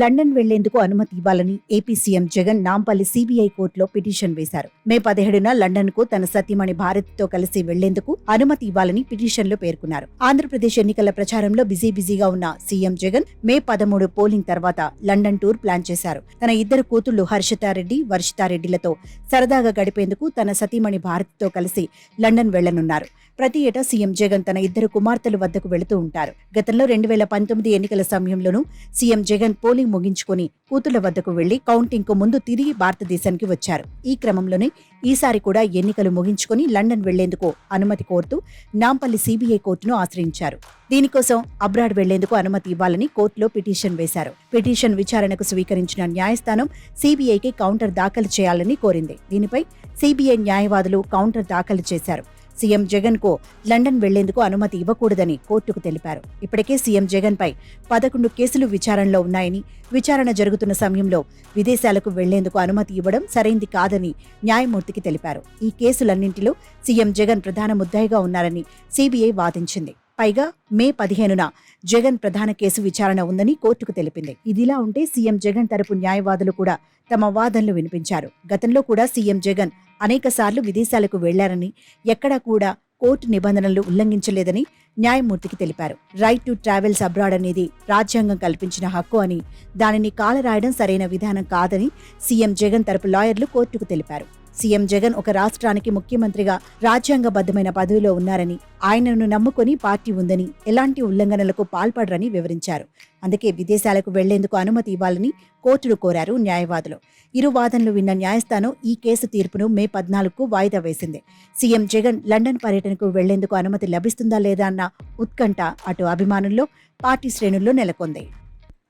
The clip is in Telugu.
లండన్ వెళ్ళేందుకు అనుమతి ఇవ్వాలని AP CM Jagan Nampally CBI కోర్టులో పిటిషన్ వేశారు. మే పదిహేడున లండన్కు తన సతీమణి భారత్తో కలిసి వెళ్ళేందుకు అనుమతి ఇవ్వాలని పిటిషన్లో పేర్కొన్నారు. ఆంధ్రప్రదేశ్ ఎన్నికల ప్రచారంలో బిజీ బిజీగా ఉన్న సీఎం జగన్ మే పదమూడు పోలింగ్ తర్వాత లండన్ టూర్ ప్లాన్ చేశారు. తన ఇద్దరు కూతుళ్ళు హర్షితారెడ్డి వర్షితారెడ్డిలతో సరదాగా గడిపేందుకు తన సతీమణి భారత్తో కలిసి లండన్ వెళ్ళనున్నారు. ప్రతి ఏటా సీఎం జగన్ తన ఇద్దరు కుమార్తెల వద్దకు వెళుతూ ఉంటారు. గతంలో రెండు వేల పంతొమ్మిది ఎన్నికల సమయంలోనూ సీఎం జగన్ పోలింగ్ ముగించుకుని కూతుళ్ళ వద్దకు వెళ్ళి కౌంటింగ్కు ముందు తిరిగి భారతదేశానికి వచ్చారు. ఈ క్రమంలోనే ఈసారి కూడా ఎన్నికలు ముగించుకుని లండన్ వెళ్ళేందుకు అనుమతి కోరుతూ నాంపల్లి సిబిఐ కోర్టును ఆశ్రయించారు. దీనికోసం అబ్రాడ్ వెళ్ళేందుకు అనుమతి ఇవ్వాలని కోర్టులో పిటిషన్ వేశారు. పిటిషన్ విచారణకు స్వీకరించిన న్యాయస్థానం సిబిఐకి కౌంటర్ దాఖలు చేయాలని కోరింది. దీనిపై సిబిఐ న్యాయవాదులు కౌంటర్ దాఖలు చేశారు. సీఎం జగన్కు లండన్ వెళ్ళేందుకు అనుమతి ఇవ్వకూడదని కోర్టుకు తెలిపారు. ఇప్పటికే సీఎం జగన్ పై పదకొండు కేసులు విచారణలో ఉన్నాయని విచారణ జరుగుతున్న సమయంలో విదేశాలకు వెళ్ళేందుకు అనుమతి ఇవ్వడం సరైంది కాదని న్యాయమూర్తికి తెలిపారు. ఈ కేసులన్నింటిలో సీఎం జగన్ ప్రధాన ముద్దాయిగా ఉన్నారని సిబిఐ వాదించింది. పైగా మే పదిహేనున జగన్ ప్రధాన కేసు విచారణ ఉందని కోర్టుకు తెలిపింది. ఇదిలా ఉంటే సీఎం జగన్ తరపు న్యాయవాదులు కూడా తమ వాదనలు వినిపించారు. గతంలో కూడా సీఎం జగన్ అనేకసార్లు విదేశాలకు వెళ్ళారని ఎక్కడా కూడా కోర్టు నిబంధనలు ఉల్లంఘించలేదని న్యాయమూర్తికి తెలిపారు. రైట్ టు ట్రావెల్స్ అబ్రాడ్ అనేది రాజ్యాంగం కల్పించిన హక్కు అని దానిని కాలరాయడం సరైన విధానం కాదని సీఎం జగన్ తరపు లాయర్లు కోర్టుకు తెలిపారు. సీఎం జగన్ ఒక రాష్ట్రానికి ముఖ్యమంత్రిగా రాజ్యాంగబద్ధమైన పదవిలో ఉన్నారని ఆయనను నమ్ముకొని పార్టీ ఉందని ఎలాంటి ఉల్లంఘనలకు పాల్పడరని వివరించారు. అందుకే విదేశాలకు వెళ్ళేందుకు అనుమతి ఇవ్వాలని కోర్టును కోరారు న్యాయవాదులు. ఇరు వాదనలు విన్న న్యాయస్థానం ఈ కేసు తీర్పును మే పద్నాలుగుకు వాయిదా వేసింది. సీఎం జగన్ లండన్ పర్యటనకు వెళ్ళేందుకు అనుమతి లభిస్తుందా లేదా అన్న ఉత్కంఠ అటు అభిమానుల్లో పార్టీ శ్రేణుల్లో నెలకొంది.